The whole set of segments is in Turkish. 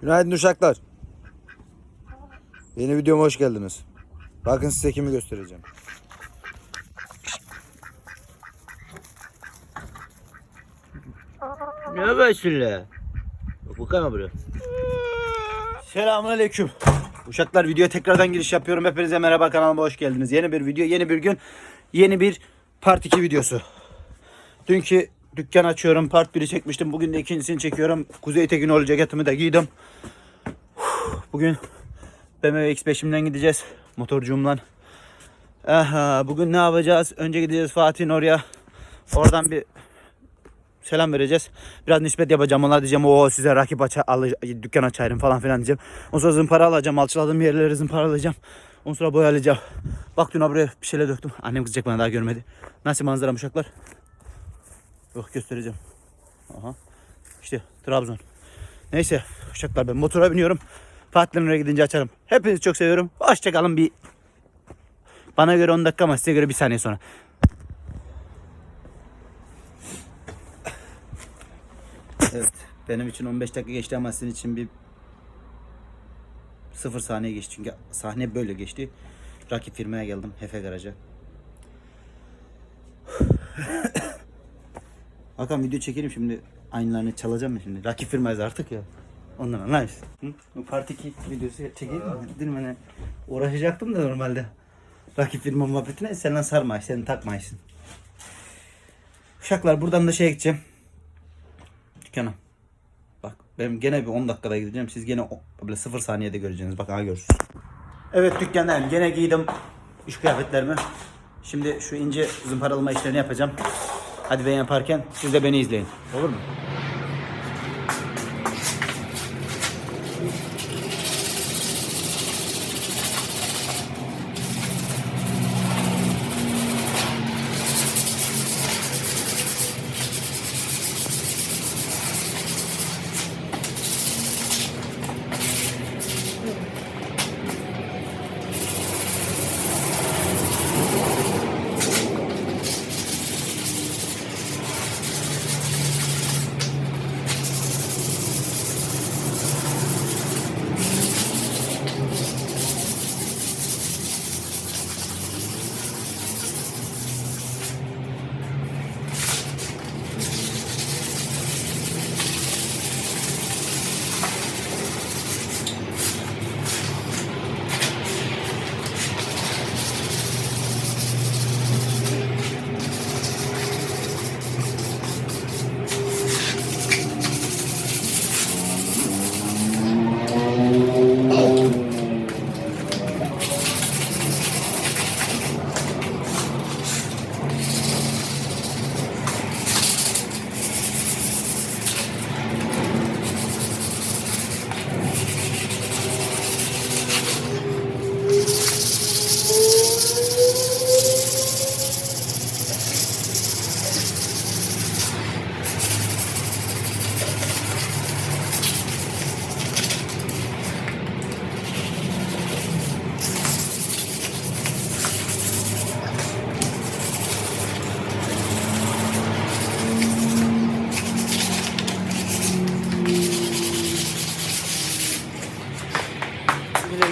Günaydın uşaklar. Yeni videoma hoş geldiniz. Bakın size kimi göstereceğim. Ne böyle? Bakama buraya. Selamun aleyküm. Uşaklar videoya tekrardan giriş yapıyorum. Hepinize merhaba kanalıma hoş geldiniz. Yeni bir video, yeni bir gün, yeni bir part 2 videosu. Dünkü dükkan açıyorum. Part 1'i çekmiştim. Bugün de ikincisini çekiyorum. Kuzey Tekinoğlu ceketimi de giydim. Bugün BMW X5'imden gideceğiz. Motorcuğumla. Aha, bugün ne yapacağız? Önce gideceğiz Fatih'in oraya. Oradan bir selam vereceğiz. Biraz nispet yapacağım. Onlar diyeceğim o size rakip aça, alı, dükkan açarım falan filan diyeceğim. Ondan sonra zımpara alacağım. Alçıladığım yerleri zımparalayacağım. Ondan sonra boyalayacağım. Bak dün buraya bir şeyler döktüm. Annem kızacak bana daha görmedi. Nasıl manzara uşaklar? Yok göstereceğim. Aha. İşte Trabzon. Neyse uşaklar ben motora biniyorum. Fatih'in oraya gidince açarım. Hepinizi çok seviyorum. Hoşçakalın bir bana göre 10 dakika ama size göre bir saniye sonra. Evet. Benim için 15 dakika geçti ama sizin için bir 0 saniye geçti. Çünkü sahne böyle geçti. Rakip firmaya geldim. Hefe garaja. Hakan video çekelim şimdi. Aynılarını çalacağım mı şimdi? Rakip firmayız artık ya. Ondan anlar Hı? Bu part 2 videosu çekeyim mi? Dedim hani uğraşacaktım da normalde. Rakip firma muhabbetine senden sarma, seni takmayısın. Uşaklar buradan da şeye gideceğim. Dükkana. Bak benim gene bir 10 dakikada gideceğim. Siz gene böyle 0 saniyede göreceksiniz. Bak aha görürsünüz. Evet dükkandayım. Gene giydim iş kıyafetlerimi. Şimdi şu ince zımparalama işlerini yapacağım. Hadi ben yaparken siz de beni izleyin. Olur mu?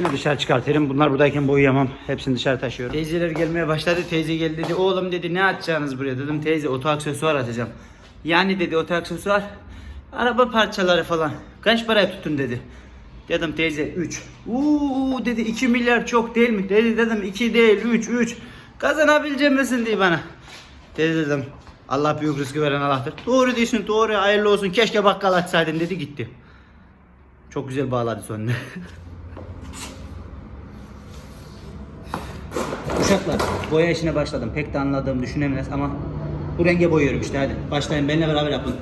Gene dışarı çıkartırım. Bunlar buradayken boyayamam. Hepsini dışarı taşıyorum. Teyzeler gelmeye başladı. Teyze geldi dedi. Oğlum dedi ne atacaksınız buraya? Dedim teyze oto aksesuar atacağım. Yani dedi oto aksesuar. Araba parçaları falan. Kaç paraya tuttun dedi. Dedim teyze 3. Uuu dedi 2 milyar çok değil mi? Dedi dedim 2 değil 3 3. Kazanabileceğim misin diye bana. Dedi dedim Allah büyük rızkı veren Allah'tır. Doğru diyorsun doğru hayırlı olsun. Keşke bakkal açsaydın dedi gitti. Çok güzel bağladı sonunda. Uşaklar boya işine başladım. Pek de anladığım düşünemez ama bu renge boyuyorum işte hadi. Başlayın benimle beraber yapın.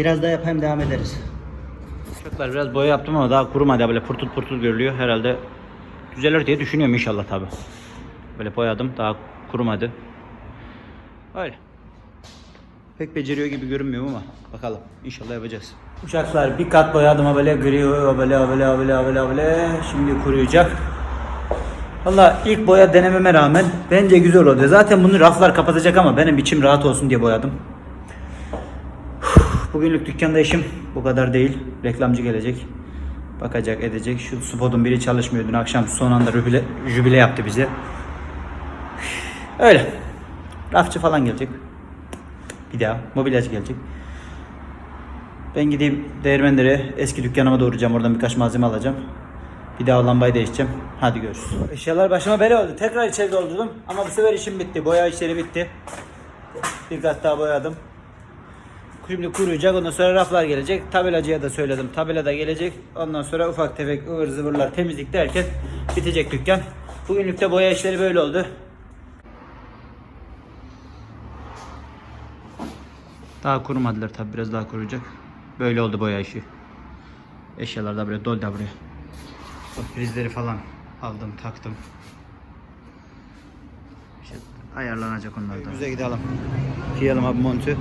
Biraz daha yapayım devam ederiz. Çocuklar biraz boya yaptım ama daha kurumadı böyle pırtıl pırtıl görülüyor. Herhalde düzelir diye düşünüyorum inşallah tabi. Böyle boyadım daha kurumadı. Öyle. Pek beceriyor gibi görünmüyor ama bakalım inşallah yapacağız. Uçaklar bir kat boyadım ha böyle gri böyle böyle böyle böyle böyle şimdi kuruyacak. Valla ilk boya denememe rağmen bence güzel oldu. Zaten bunu raflar kapatacak ama benim içim rahat olsun diye boyadım. Bugünlük dükkanda işim bu kadar değil. Reklamcı gelecek. Bakacak edecek. Şu spotun biri çalışmıyor. Dün akşam son anda jübile, jübile yaptı bize. Öyle. Rafçı falan gelecek. Bir daha. Mobilyacı gelecek. Ben gideyim değirmenlere eski dükkanıma doğrayacağım. Oradan birkaç malzeme alacağım. Bir daha lambayı değişeceğim. Hadi görüşürüz. Eşyalar başıma bela oldu. Tekrar içeri doldurdum. Ama bu sefer işim bitti. Boya işleri bitti. Bir kat daha boyadım. Şimdi kuruyacak. Ondan sonra raflar gelecek. Tabelacıya da söyledim. Tabela da gelecek. Ondan sonra ufak tefek ıvır zıvırlar temizlik derken bitecek dükkan. Bugünlük de boya işleri böyle oldu. Daha kurumadılar tabi biraz daha kuruyacak. Böyle oldu boya işi. Eşyalar da buraya doldu da buraya. Bak prizleri falan aldım taktım. İşte ayarlanacak onlar da. Bize gidelim. Giyelim abi montu.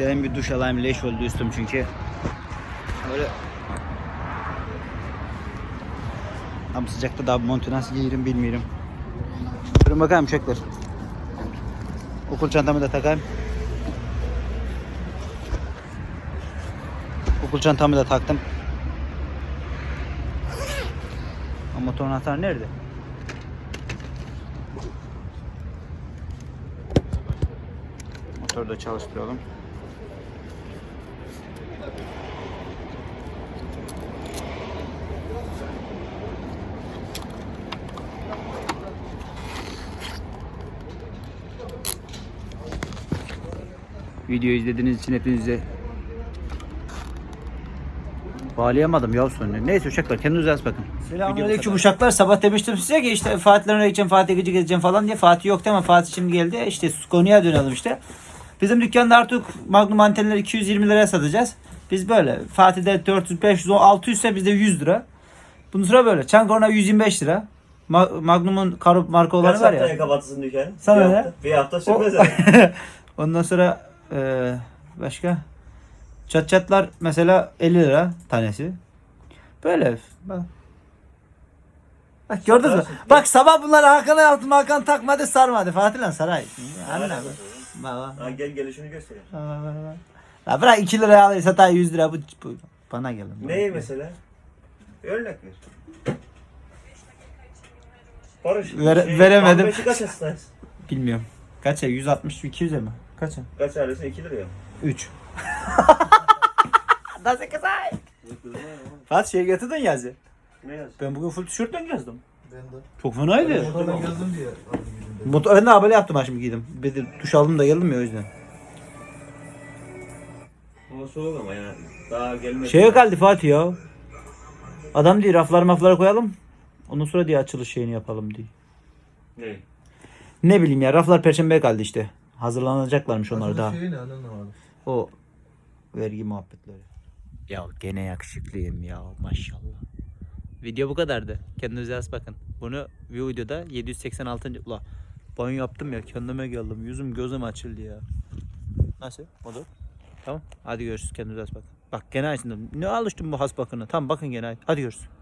Gidelim bir duş alayım leş oldu üstüm çünkü. Öyle Tam sıcakta da montu nasıl giyerim bilmiyorum. Durun bakayım çocuklar. Okul çantamı da takayım. Okul çantamı da taktım. Motor anahtarı nerede? Motoru da çalıştıralım. Video izlediğiniz için hepinize Bağlayamadım ya sonra. Neyse uşaklar kendinize az bakın. Selamünaleyküm uşaklar. Sabah demiştim size ki işte Fatih'lerine gideceğim, Fatih'e gıcık edeceğim falan diye. Fatih yok ama Fatih şimdi geldi. İşte konuya dönelim işte. Bizim dükkanda artık Magnum antenleri 220 liraya satacağız. Biz böyle. Fatih'de 400, 500, 600 ise bizde 100 lira. Bunun sıra böyle. Çankorna 125 lira. Ma- Magnum'un kar- marka olanı Kaç var ya. haftaya kapatırsın dükkanı? Sana bir ne? Hafta, bir hafta sürmez herhalde. Ondan sonra eee, başka çat çatlar mesela 50 lira tanesi. Böyle bak. Bak gördünüz mü? Bak sabah bunları Hakan'a yaptım. Hakan takmadı sarmadı. Fatih lan saray. Anne bak. Bak bak. Ha, gel gelişini göstereyim. bak, bak, bak. La bırak 2 liraya alır satan 100 lira bu, bu bana gelin. Neyi mesela? Örnek ver. Barış. Vere- veremedim. Beşi kaç aslında? Bilmiyorum. Kaça 160 200'e mi? Kaça? Kaç ailesi? 2 lira ya. 3. Nasıl kızay? Fatih şey getirdin yazı. Ne yaz? Ben bugün full tişörtten gezdim. Ben de. Çok fenaydı. Motorla gezdim diye. Motor, ben de böyle yaptım ha şimdi giydim. Bir de duş aldım da geldim ya o yüzden. Ama soğuk ama ya. Daha gelmedi. Şeye geldi Fatih ya. Adam diye raflar maflara koyalım. Ondan sonra diye açılış şeyini yapalım diye. Ne? Ne bileyim ya raflar perşembeye kaldı işte. Hazırlanacaklarmış onlar daha. Şey ne anlamadım. O vergi muhabbetleri. Ya gene yakışıklıyım ya maşallah. Video bu kadardı. Kendinize az bakın. Bunu bir videoda 786. Ula banyo yaptım ya kendime geldim. Yüzüm gözüm açıldı ya. Nasıl? Olur. Tamam. Hadi görüşürüz. Kendinize az bakın. Bak gene açtım. Ne alıştım bu has bakına. Tamam bakın gene. Hadi görüşürüz.